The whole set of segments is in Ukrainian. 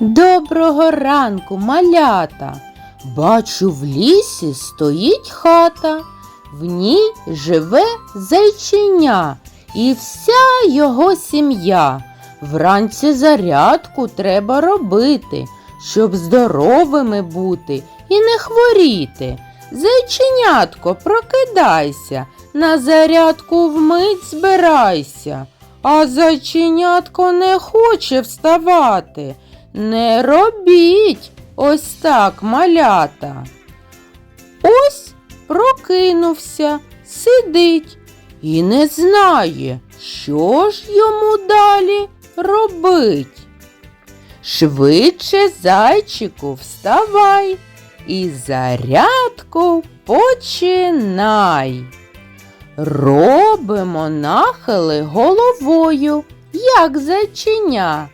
Доброго ранку, малята. Бачу, в лісі стоїть хата, в ній живе зайчиня і вся його сім'я. Вранці зарядку треба робити, щоб здоровими бути і не хворіти. Зайченятко, прокидайся, на зарядку вмить збирайся. А зайченятко не хоче вставати. Не робіть ось так, малята. Ось прокинувся, сидить і не знає, що ж йому далі робить. Швидше, зайчику, вставай і зарядку починай. Робимо нахили головою, як зайчиня.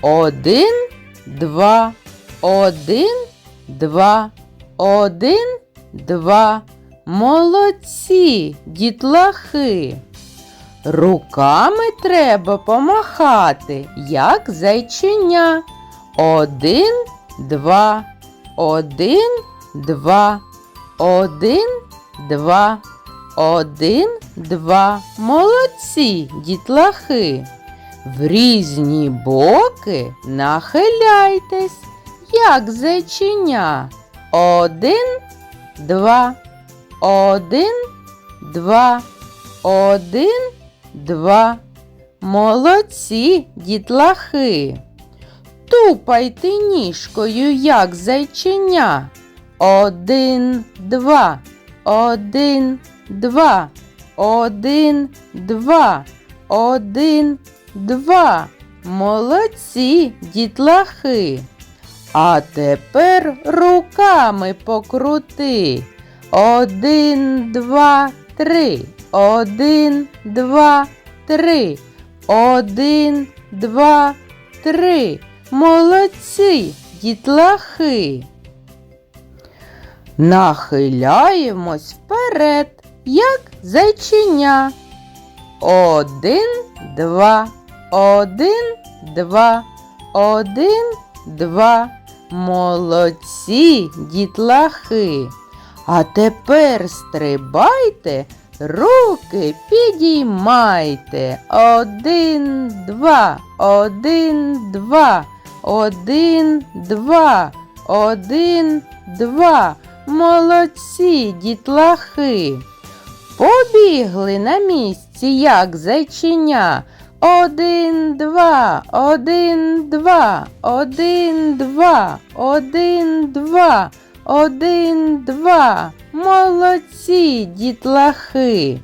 Один, два, один, два, один, два. Молодці, дітлахи. Руками треба помахати, як зайчиня. Один, два, один, два, один, два, один, два. Молодці, дітлахи. В різні боки нахиляйтесь, як зайчиня. Один, два, один, два, один, два. Молодці, дітлахи. Тупайте ніжкою, як зайчиня. Один, два, один, два, один, два, один, два. Молодці, дітлахи. А тепер руками покрути. Один, два, три. Один, два, три. Один, два, три. Молодці, дітлахи. Нахиляємось вперед, як зайчиня. Один, два, один, два, один, два. Молодці, дітлахи. А тепер стрибайте, руки підіймайте. Один, два, один, два, один, два, один, два. Молодці, дітлахи. Побігли на місці, як зайчиня. Один, два, один, два, один, два, один, два, один, два. Молодці, дітлахи.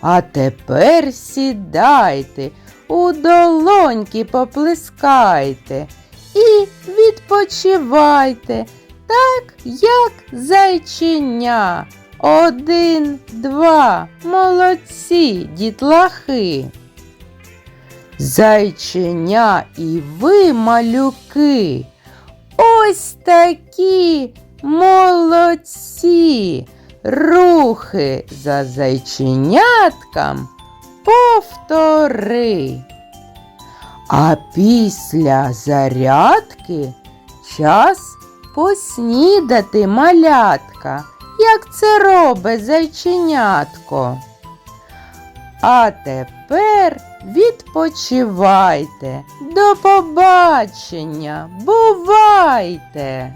А тепер сідайте, у долоньки поплескайте і відпочивайте, так, як зайчиня. Один, два, молодці, дітлахи. Зайченя і ви, малюки, ось такі молодці. Рухи за зайченяткам повтори. А після зарядки час поснідати малятка, як це робить зайченятко. А тепер відпочивайте. До побачення. Бувайте!